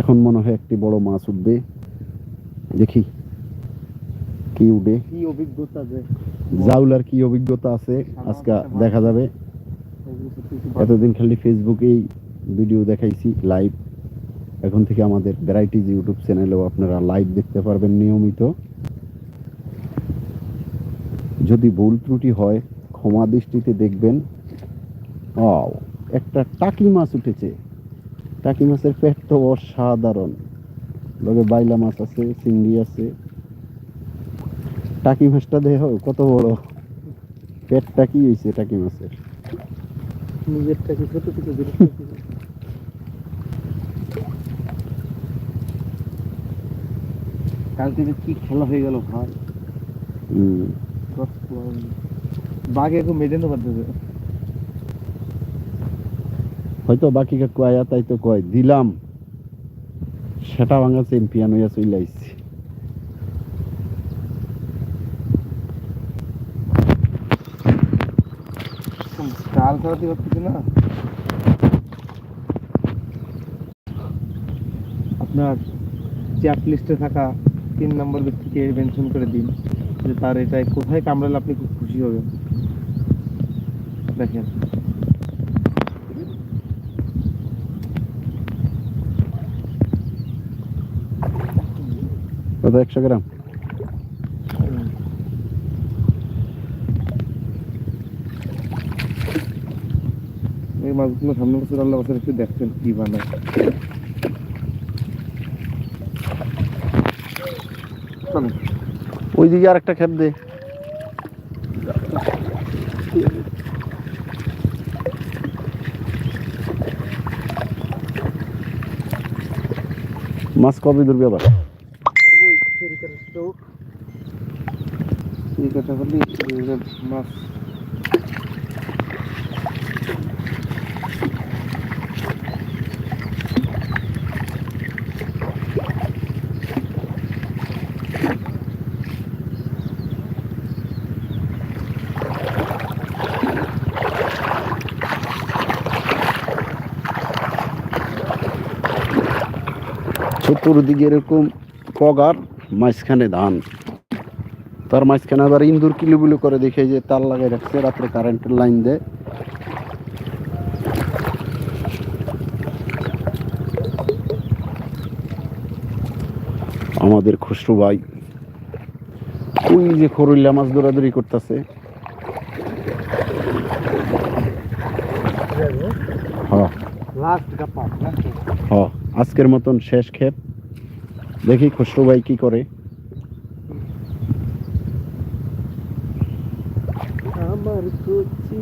এখন মনে হয় একটি বড় মাছ উঠবে। দেখি কি উঠে। কি অভিজ্ঞতা জাউলার কি অভিজ্ঞতা আছে আজকে দেখা যাবে। এতদিন খালি ফেসবুকেই ভিডিও দেখাইছি লাইভ এখন থেকে আমাদের ভ্যারাইটিজ ইউটিউব চ্যানেলেও আপনারা লাইভ দেখতে পারবেন নিয়মিত। যদি ভুল ত্রুটি হয় ক্ষমা দৃষ্টিতে দেখবেন। ও একটা টাকি মাছ উঠেছে। টাকি মাছের পেট তো অসাধারণ। লগে বাইলা মাছ আছে চিংড়ি আছে। টাকি মাছটা দেহ কত বড়। পেটটা কি হয়েছে টাকি মাছের নিজেরটাকে ছোট থেকে কালকে যে কি খেলা হয়ে গেল ভাই। বাঘে এখন মেডেনও পারতেছে হয়তো বাকি কাকু আয়া তাই তো কয়, দিলাম। সেটা ভাঙা চ্যাম্পিয়ন হইয়া চলে না? আপনার চ্যাট লিস্টে থাকা তিন নম্বর ব্যক্তিকে মেনশন করে দিন, যে তার এটাই কোথায় কামড়ালে আপনি খুব খুশি হবেন। দেখেন। কত? একশো গ্রাম? এই মাছগুলো সামনে বছর আল্লাহ বছর একটু দেখছেন কি বানায়। ওই দিকে আর একটা খেপ দে। মাছ কবে ধরবে আবার? যে মাছ চতুর্দিকে এরকম পগার মাঝখানে ধান। তার মাঝখানে আবার ইন্দুর কিলুবিলু করে দেখে যে তার লাগাই রাখছে রাত্রে কারেন্টের লাইন দেয় আমাদের খুশরু ভাই ওই যে খরুল্লা মাছ দৌড়াদৌড়ি করতেছে। হ্যাঁ। হ আজকের মতন শেষ ক্ষেপ দেখি খসরু ভাই কি করে। আমার কচি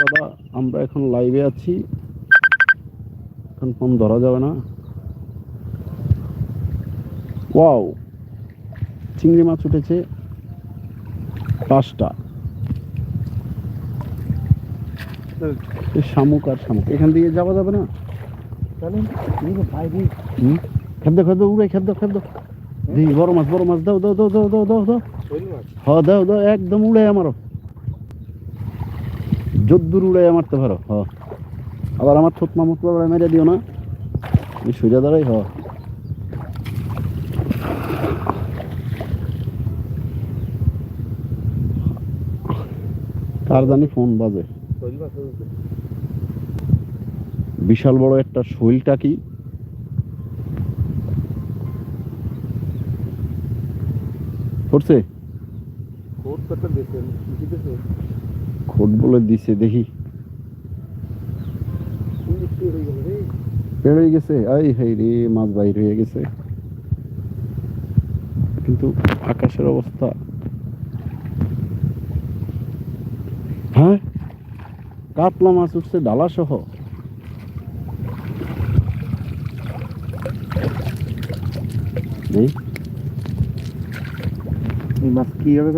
দাদা আমরা এখন লাইভে আছি। ফোন ধরা যাবে না। ওয়াও চিংড়ি মাছ উঠেছে পাঁচটা। শামুক আর শামুক। এখান দিয়ে যাওয়া যাবে না? খাদ্য খাদ্য উড়ে খাদ্য খাদ্য দিই বড় মাছ বড় মাছ দাও দাও দাও দাও দাও দাও। দাও হ দাও দাও একদম উড়ে আমারও। যদ্দুর উড়ে মারতে পারো হ। আবার আমার থুতমা মুতমা মেরে দিও না। সোজা দাঁড়াই হ। কার জানি ফোন বাজে। বিশাল বড় একটা শৈলটা কি? করছে খোট বলে দিছে, দেখি। হয়ে গেছে। আই হাই রে, মাছ বাইর হয়ে গেছে। কিন্তু আকাশের অবস্থা হ্যাঁ কাতলা মাছ উঠছে ডালাসহ। এই। মাছ হবে